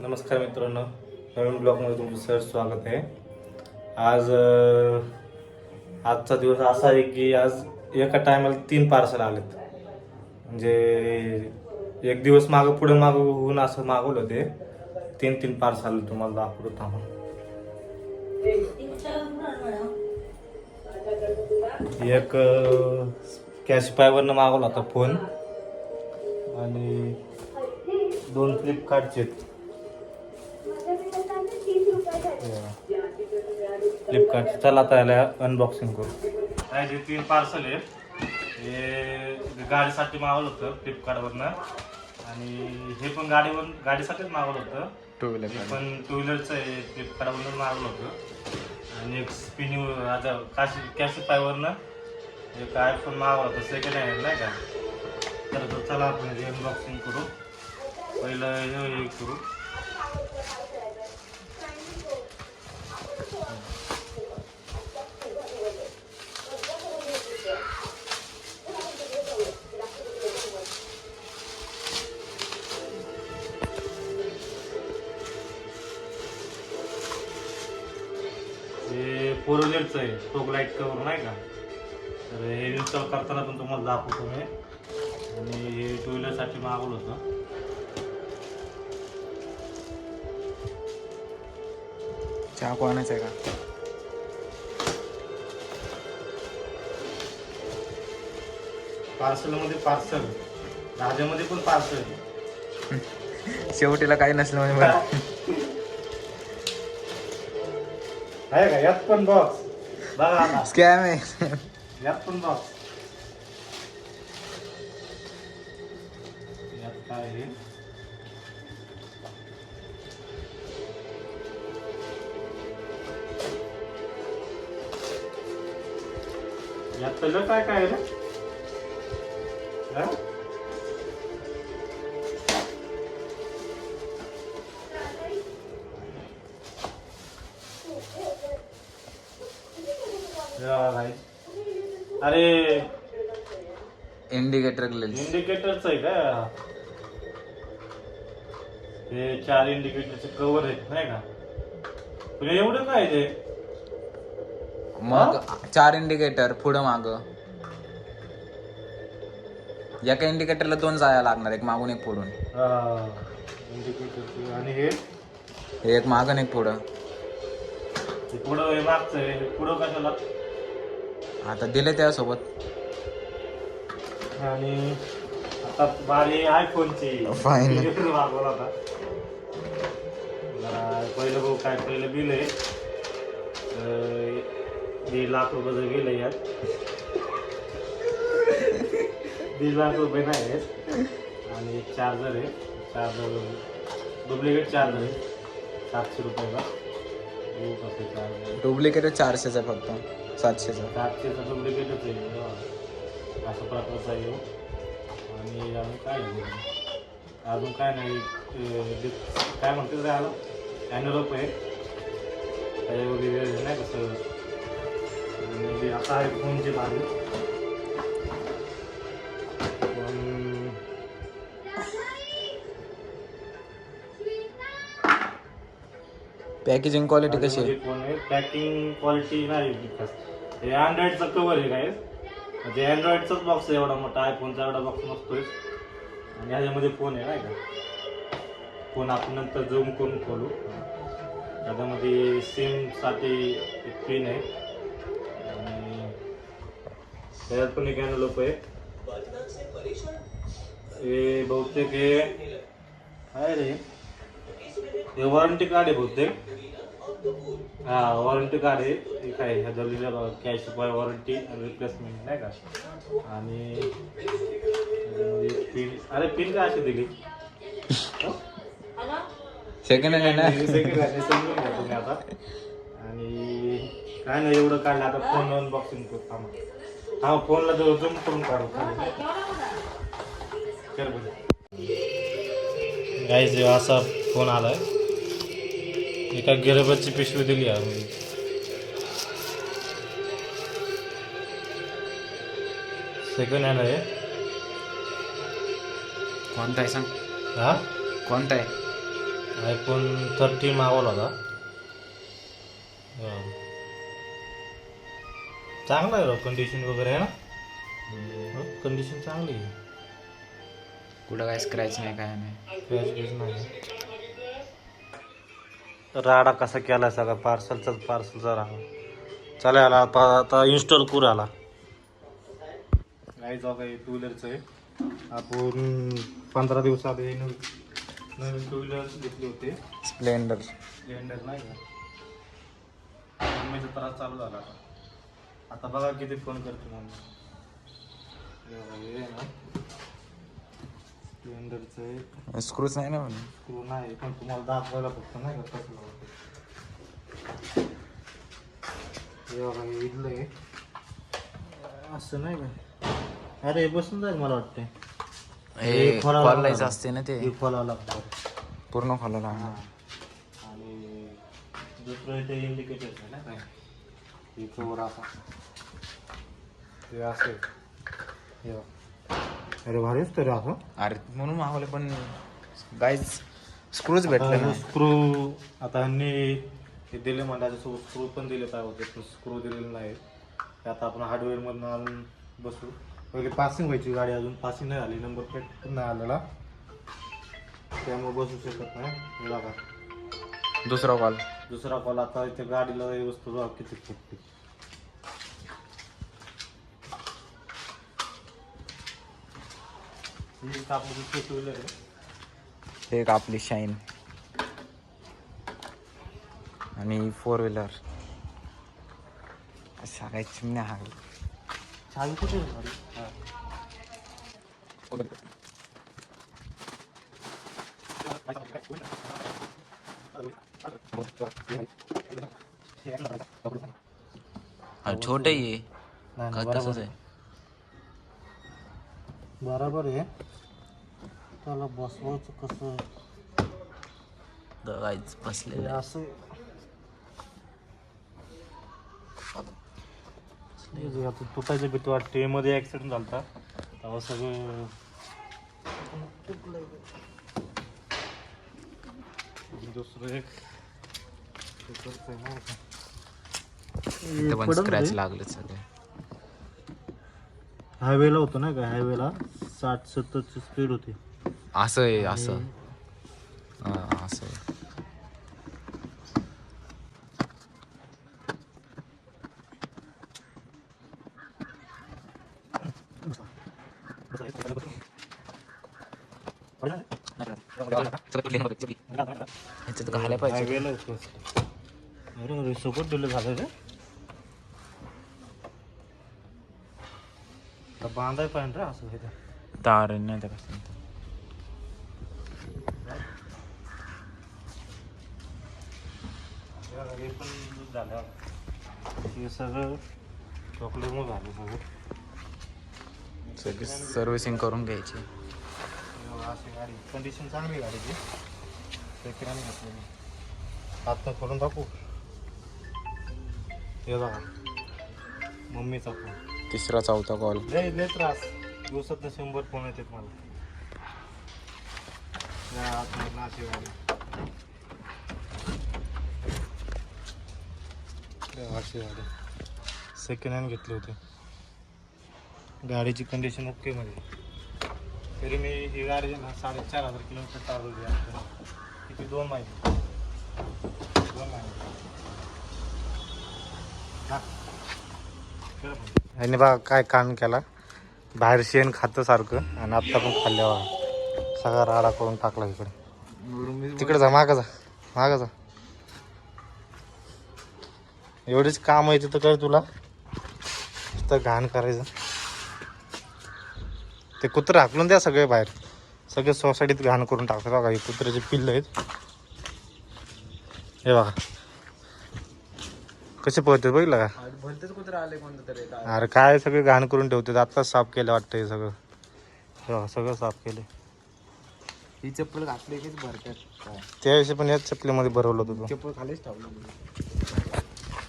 नमस्कार मित्रांनो नवीन ब्लॉगमध्ये तुमचं सर स्वागत आहे. आज आजचा दिवस असा आहे की आज एका टायमाला तीन पार्सल आलेत. म्हणजे एक दिवस मागं पुढे मागं होऊन असं मागवलं ते. तीन तीन पार्सल तुम्हाला दाखवतो थांबा. एक कॅशपायवरनं मागवला होता फोन आणि दोन फ्लिपकार्टचे फ्लिपकार्ट चला आता याला अनबॉक्सिंग करू. काय जे तीन पार्सल आहे हे गाडीसाठी मागवलं होतं फ्लिपकार्टवरनं आणि हे पण गाडीवर गाडीसाठीच मागवलं होतं. टू हे व्हीलर पण टू व्हीलरचं आहे फ्लिपकार्टवरनं मागवलं होतं. आणि एक स्पिनी आता काशी कॅशिफायवरनं एक आयफोन मागवला होता सेकंड हँड नाही का? तर तो चला आपण अनबॉक्सिंग करू. पहिलं हे हे करू. फोर व्हीलरचं आहे. स्टोक लाइट कवर नाही का? तर हे इन्स्टॉल करताना पण तुम्हाला दाखवतो मी. आणि हे टू व्हीलरसाठी मागवलं होतं. चहा कोणाचा आहे का? पार्सलमध्ये पार्सल राजामध्ये पण पार्सल शेवटीला काही नसलं म्हणजे बरं. आहे का यात पण बॉक्स बघा आता स्कॅम आहे यात पण बॉक्स यात काय आहे यात पहिलं काय काय आहे रे इंडिकेटर ग्लेल्स इंडिकेटरच आहे का? हे चार इंडिकेटरचे कव्हर आहेत नाही का? पण एवढं काय ते? मग चार इंडिकेटर पुढं माग. एका इंडिकेटरला दोन जाया लागणार एक मागून एक पुढून. इंडिकेटर आणि हे? हे एक मागून एक पुढं. हे पुढं हे मागचं आहे. हे पुढं कशाला? आता दिले त्यासोबत. आणि आता बारी आयफोनची Fine. मागवला होता. जरा पहिलं भाऊ काय पहिलं बिल आहे अं, दीड लाख रुपयाचं बिल आहे यात. दीड लाख रुपये नाही आहेत. आणि एक चार्जर आहे. चार्जर डुप्लिकेट चार्जर आहे. सातशे रुपयाला. कसं चार्जर डुप्लिकेट चारशेचा फक्त. सातशेचा. सातशेचा डुप्लिकेटच आहे. अशा प्रकारचा आहे ह्यो. आणि अजून काय आहे? अजून काय नाही. काय म्हणते त्याला? ॲनरोप आहे. त्याच्या वगैरे नाही कसं ते आता आहे फोनची पण पॅकेजिंग क्वालिटी कशी आहे? फोन आहे पॅकिंग क्वालिटी नाही हे अँड्रॉइडचं कवर आहे काय म्हणजे अँड्रॉइडचाच बॉक्स आहे एवढा मोठा आयफोनचा एवढा बॉक्स नसतोय. आणि ह्याच्यामध्ये फोन आहे नाही का फोन आपण नंतर झूम करून खोलू. त्याच्यामध्ये सिमसाठी एक पिन आहे. आणि त्याच्यात पण एक लोक आहे. हे बहुतेक हे काय रे. हे वॉरंटी कार्ड आहे बहुतेक. हा वॉरंटी कार्ड आहे. हे काय ह्याच्या लिहिलं कॅश वॉरंटी आणि रिप्लेसमेंट नाही का? आणि पिन अरे पिन काय अशी दिली? सेकंड हँड आहे hand आहे, समजून घ्या तुम्ही आता. आणि काय नाही एवढं काढलं. आता फोन अनबॉक्सिंग करू. थांबा. हा फोनला जवळ जूम करून काढू. कर गाईज असा फोन आलाय. एका गिरबतची पिशवी दिली आहे सेकंड हँड आहे. कोणता आहे सांग? हा? कोणता आहे? आयफोन थर्टी मागवला होता. हा. चांगला आहे कंडिशन वगैरे आहे ना? कंडिशन चांगली आहे. कुठं काय स्क्रॅच नाही काय नाही. क्रॅच बीच नाही. राडा कसा केला सगळा पार्सलचाच पार्सलचा राडा चला आला आता आता इन्स्टॉल करू आला काही जाऊ काही टू व्हीलरचं आहे. आपण पंधरा दिवसात हे नवीन नवीन टू व्हीलर घेतले होते. स्प्लेंडर स्प्लेंडर नाही का? मम्मीचा त्रास चालू झाला आता. आता बघा किती फोन करते मम्मी. हे हे आहे. स्क्रूच नाही ना पण स्क्रू नाही पण तुम्हाला दाखवायला फक्त नाही का कसं लावते हे बघा हे इथलं आहे. असं नाही का? अरे हे बसून जाईल मला वाटते हे खोलावं लागणार. खोलायचं असते ना ते. हे खोलावं लागतं पूर्ण खोलायला आणि दुसरं इथे इंडिकेटर आहे ना काय? हे कवर असा हे. हे बघ. अरे भारीच तरी असं. अरे म्हणून मागवले पण गाईज स्क्रूच भेटले ना. स्क्रू आता ह्यांनी हे दिले म्हणजे स्क्रू पण दिले पाहिजे होते पण स्क्रू दिलेले नाही. ते आता आपण हार्डवेअर मधून आणून बसू. पहिले पासिंग व्हायची गाडी अजून पासिंग नाही आली नंबर प्लेट पण नाही आलेला. त्यामुळे बसू शकत नाही. हे बघा. दुसरा कॉल दुसरा कॉल आता इथे गाडीला वस्तू किती फुटते एक आपली शाईन आणि फोर व्हीलर काही चिमण्या कुठे? हा. छोटे का तसंच आहे. बरोबर आहे. त्याला बसवायचं कसं हे बसलेलं असं हे जे आता तुटायचं भीती वाटते. मध्ये ऍक्सिडेंट झालता. तेव्हा सगळं दुसरं एक हे पण स्क्रॅच. लागले सगळे. हायवेला होतो ना का? हायवेला साठ सत्तरची स्पीड होती. असं आहे असं. हा, असं आहे. ह्याच्यात घालायला पाहिजे. हायवेला होतो. अरे अरे सोबत दिलं झालं रे. आता बांधाय पाहिजे रे असं हे ते. तार नाही त्या कसं हे पण झालं हे सगळं चॉकलेटमुळे झालं सगळं सगळी सर्व्हिसिंग करून घ्यायची बघा, अशी गाडी कंडिशन चांगली गाडीची सेकंड घेतलेली आत्ता करून टाकू हे बघा मम्मीचा फोन तिसरा चौथा कॉल लय लय त्रास. दिवसात शंभर फोन येतात मला. या सेकंड हँड घेतले होते. गाडीची कंडिशन ओके मध्ये तरी मी ही गाडी ना साडेचार हजार किलोमीटर चालवली आहे किती? दोन महिने. दोन महिने. ह्याने बघा काय कान केला. बाहेर शेण खातं सारखं आणि आत्ता पण खाल्ल्यावर सगळा राडा करून टाकला इकडे. तिकडे जा मागं जा मागं जा. एवढीच काम आहे तिथं कर तुला. तर घाण करायचं. ते कुत्रं हाकलून द्या सगळे बाहेर. सगळे सोसायटीत घाण करून टाकतात बघा हे कुत्र्याचे पिल्ल आहेत. हे बघा. कसे पळतात बघितलं का? भलतेच कुत्र आले कोणतं तरी अरे काय सगळे घाण करून ठेवते आत्ताच साफ केलं वाटतं हे सगळं. हे सगळं साफ केलं ही चप्पल घातली कीच भरतात काय त्याविषयी पण याच चपलीमध्ये भरवलं होतं तू. चप्पल खालीच ठेवलं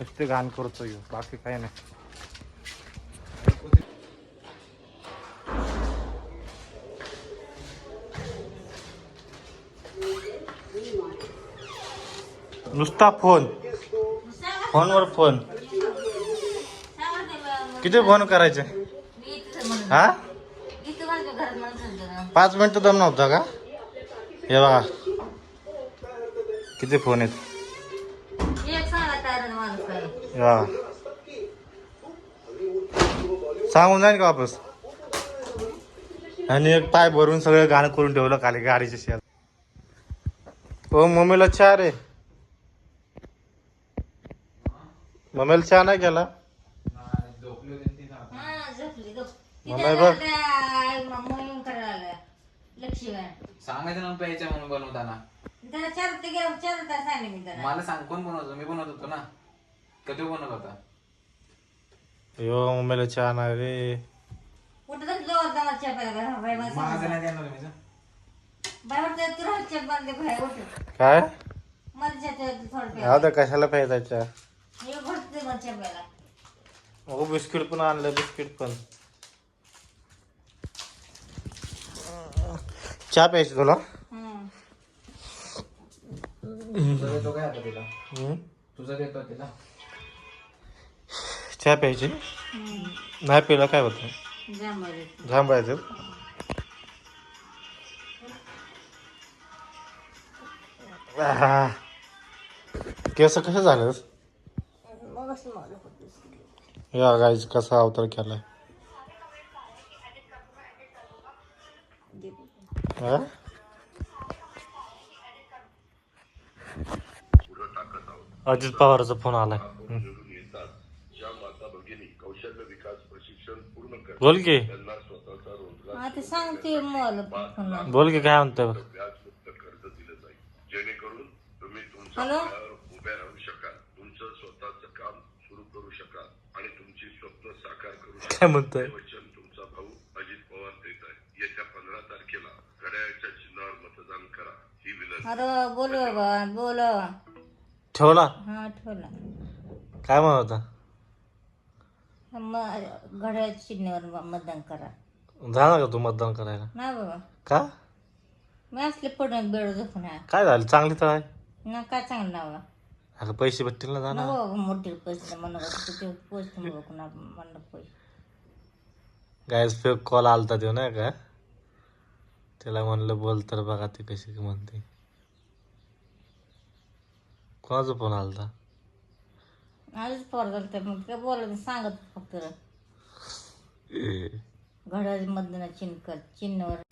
नुसते घाण करतो ह्यो, बाकी काय नाही. नुसता फोन. फोनवर फोन. किती फोन करायचे? हा? पाच मिनिटं दम नव्हता का? हे बघा. किती फोन आहेत? सांगून जाईन का वापस? आणि एक पाय भरून सगळं गाणं करून ठेवलं खाली गाडीच्या शेत हो मम्मीला चार रे मम्मीला चहा नाही केला? मम्मी बघ. लक्ष्मी सांगायचं ना प्यायच्या म्हणून बनवताना. त्याला चार ते गेलं चार तास आले मी त्याला मला सांग कोण बनवतो? मी बनवत होतो ना. कधी बनवत होता? यो मम्मीला चहा नाही रे. कुठं तर जवळ जवळ बाय बाय माझं नाही देणार मी जा. बाय वाटतं तू राहत चप बांधले बाहेर उठ काय? मला चहा थोडं हा तर कशाला प्यायचा चहा? हे हो बिस्किट पण आणलं बिस्किट पण चहा प्यायची तुला हम्म. तुझा देतो काय आता तिला हम्म? तुझा देतो तिला चहा प्यायची हम्म. नाही पिलं काय होतं. थांबायचं आहा. केस कसं झालं मला. या गाईच कसा अवतार केलाय हा? अजित पवारचा फोन आलाय हम्म. बोल की सांगते मला. बोल की काय म्हणतोय बघ तुमच्या हॅलो पायावर उभ्या राहू शकाल तुमचं स्वतःचं काम सुरू करू शकाल आणि तुमची स्वप्न साकार करू शकाल काय म्हणतोय? हे वचन तुमचा भाऊ अजित पवार देत आहे येत्या पंधरा तारखेला घड्याळ्याच्या चिन्हावर मतदान करा ही विनंती अरे बोल बाबा बोल. ठेवला? हा ठेवला. काय म्हणत होता? मग घड्याळ चिन्हावर मतदान करा. जाणार का तू मतदान करायला. नाही बाबा. का? मी असले पडून बेड काय झालं? चांगली तर आहे. ना काय चांगलं नाव अगं पैसे भेटतील ना जाणार नको मोठे पैसे म्हणत ते कुणा म्हणलं पैसे. गायस फेक कॉल आलता देऊ नाही का? त्याला म्हणलं बोल तर बघा ते कशी म्हणते. कोणाचा फोन आलता? पोर झालं तर मग काय बोलत सांगत फक्त. घड्याळ मतदान चिन्ह चिन्हावर.